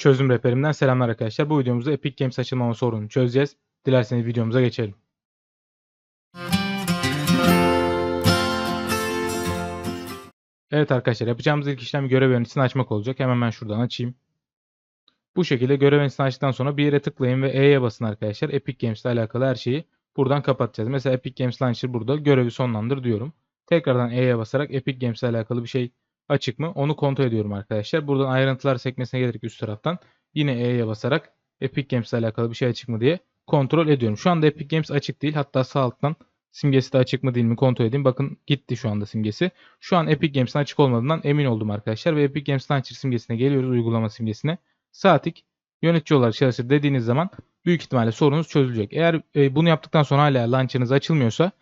Çözüm rehberimden selamlar arkadaşlar. Bu videomuzda Epic Games açılmama sorununu çözeceğiz. Dilerseniz videomuza geçelim. Evet arkadaşlar yapacağımız ilk işlem görev yöneticisini açmak olacak. Hemen ben şuradan açayım. Bu şekilde görev yöneticisini açtıktan sonra bir yere tıklayın ve E'ye basın arkadaşlar. Epic Games ile alakalı her şeyi buradan kapatacağız. Mesela Epic Games Launcher burada görevi sonlandır diyorum. Tekrardan E'ye basarak Epic Games ile alakalı bir şey açık mı onu kontrol ediyorum arkadaşlar. Buradan ayrıntılar sekmesine gelerek üst taraftan yine E'ye basarak Epic Games ile alakalı bir şey açık mı diye kontrol ediyorum. Şu anda Epic Games açık değil. Hatta sağ alttan simgesi de açık mı değil mi kontrol edeyim. Bakın gitti şu anda simgesi. Şu an Epic Games'in açık olmadığından emin oldum arkadaşlar. Ve Epic Games Launcher simgesine geliyoruz uygulama simgesine. Saatlik yönetici olarak çalışır dediğiniz zaman büyük ihtimalle sorunuz çözülecek. Eğer e, bunu yaptıktan sonra hala launcher'ınız açılmıyorsa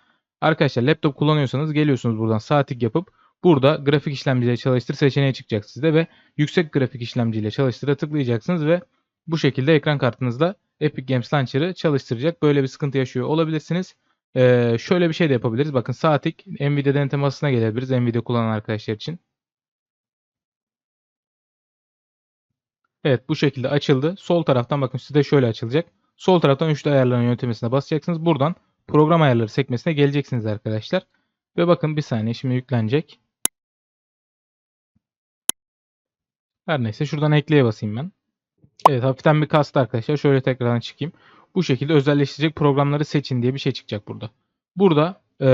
arkadaşlar laptop kullanıyorsanız geliyorsunuz buradan saatlik yapıp Burada grafik işlemciyle çalıştır seçeneği çıkacak sizde ve yüksek grafik işlemciyle çalıştıra tıklayacaksınız ve bu şekilde ekran kartınızda Epic Games Launcher'ı çalıştıracak. Böyle bir sıkıntı yaşıyor olabilirsiniz. Ee, şöyle bir şey de yapabiliriz. Bakın saatlik Nvidia denetim masasına gelebiliriz. Nvidia kullanan arkadaşlar için. Evet bu şekilde açıldı. Sol taraftan bakın size şöyle açılacak. Sol taraftan üçlü ayarların yöntemesine basacaksınız. Buradan program ayarları sekmesine geleceksiniz arkadaşlar. Ve bakın bir saniye şimdi yüklenecek. Her neyse şuradan ekleye basayım ben. Evet hafiften bir kastı arkadaşlar. Şöyle tekrardan çıkayım. Bu şekilde özelleştirecek programları seçin diye bir şey çıkacak burada. Burada e,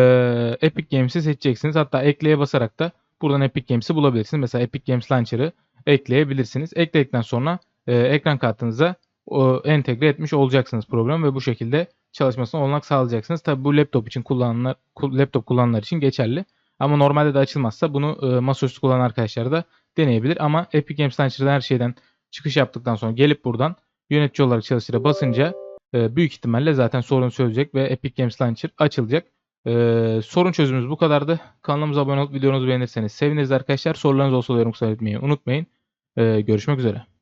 Epic Games'i seçeceksiniz. Hatta ekleye basarak da buradan Epic Games'i bulabilirsiniz. Mesela Epic Games Launcher'ı ekleyebilirsiniz. Ekledikten sonra e, ekran kartınıza o, entegre etmiş olacaksınız program ve bu şekilde çalışmasına olanak sağlayacaksınız. Tabi bu laptop için kullananlar laptop kullananlar için geçerli. Ama normalde de açılmazsa bunu e, masaüstü kullanan arkadaşlar da deneyebilir. Ama Epic Games Launcher'da her şeyden çıkış yaptıktan sonra gelip buradan yönetici olarak çalıştıra basınca e, büyük ihtimalle zaten sorun çözecek ve Epic Games Launcher açılacak. E, sorun çözümümüz bu kadardı. Kanalımıza abone olup videomuzu beğenirseniz seviniriz arkadaşlar. Sorularınız olsa da yorum kısa unutmayın. E, görüşmek üzere.